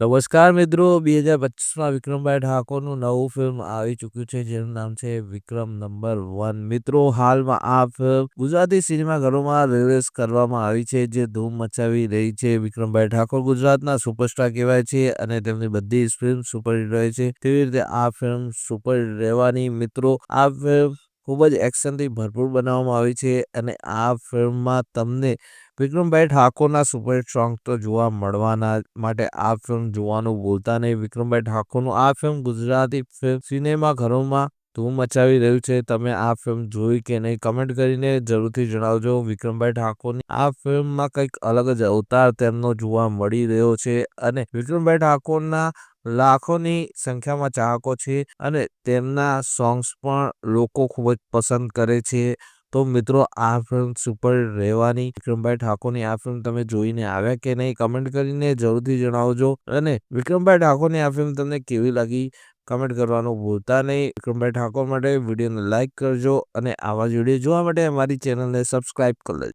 નમસ્કાર મિત્રો બે હજાર પચીસમાં વિક્રમભાઈ ઠાકોરનું નવું ફિલ્મ આવી ચૂક્યું છે, જેનું નામ છે વિક્રમ નંબર વન. મિત્રો, હાલમાં આ ફિલ્મ ગુજરાતી સિનેમાઘરોમાં રિલીઝ કરવામાં આવી છે, જે ધૂમ મચાવી રહી છે. વિક્રમભાઈ ઠાકોર ગુજરાતના સુપરસ્ટાર કહેવાય છે અને તેમની બધી ફિલ્મ સુપરહિટ રહે છે. તેવી રીતે આ ફિલ્મ સુપરહિટ રહેવાની મિત્રો, આ ફિલ્મ ખૂબ જ એક્શનથી ભરપૂર બનાવવામાં આવી છે અને આ ફિલ્મમાં તમને વિક્રમભાઈ ઠાકોરના સુપર સોંગ તો જોવા મળવાના માટે આ ફિલ્મ જોવાનું ભૂલતા નહીં. વિક્રમભાઈ ઠાકોરનું આ ફિલ્મ ગુજરાતી ફિલ્મ સિનેમાઘરોમાં ધૂમ મચાવી રહ્યું છે, તમે આ ફિલ્મ જોઈ કે નહીં કમેન્ટ કરીને જરૂરથી જણાવજો. વિક્રમભાઈ ઠાકોરની આ ફિલ્મમાં કંઈક અલગ જ અવતાર તેમનો જોવા મળી રહ્યો છે અને વિક્રમભાઈ ઠાકોરના લાખોની સંખ્યામાં ચાહકો છે અને તેમના સોંગ્સ પણ લોકો ખૂબ જ પસંદ કરે છે. તો મિત્રો, આ ફિલ્મ સુપર રહેવાની વિક્રમભાઈ ઠાકોરની આ ફિલ્મ તમે જોઈને આવ્યા કે નહીં કમેન્ટ કરીને જરૂરથી જણાવજો અને વિક્રમભાઈ ઠાકોરની આ ફિલ્મ તમને કેવી લાગી? કમેન્ટ કરવાનું ભૂલતા નહીં. વિક્રમભાઈ ઠાકોર માટે વિડીયોને લાઇક કરજો અને આવા જ વીડિયો જોવા માટે અમારી ચેનલને સબસ્ક્રાઇબ કરી લેજો.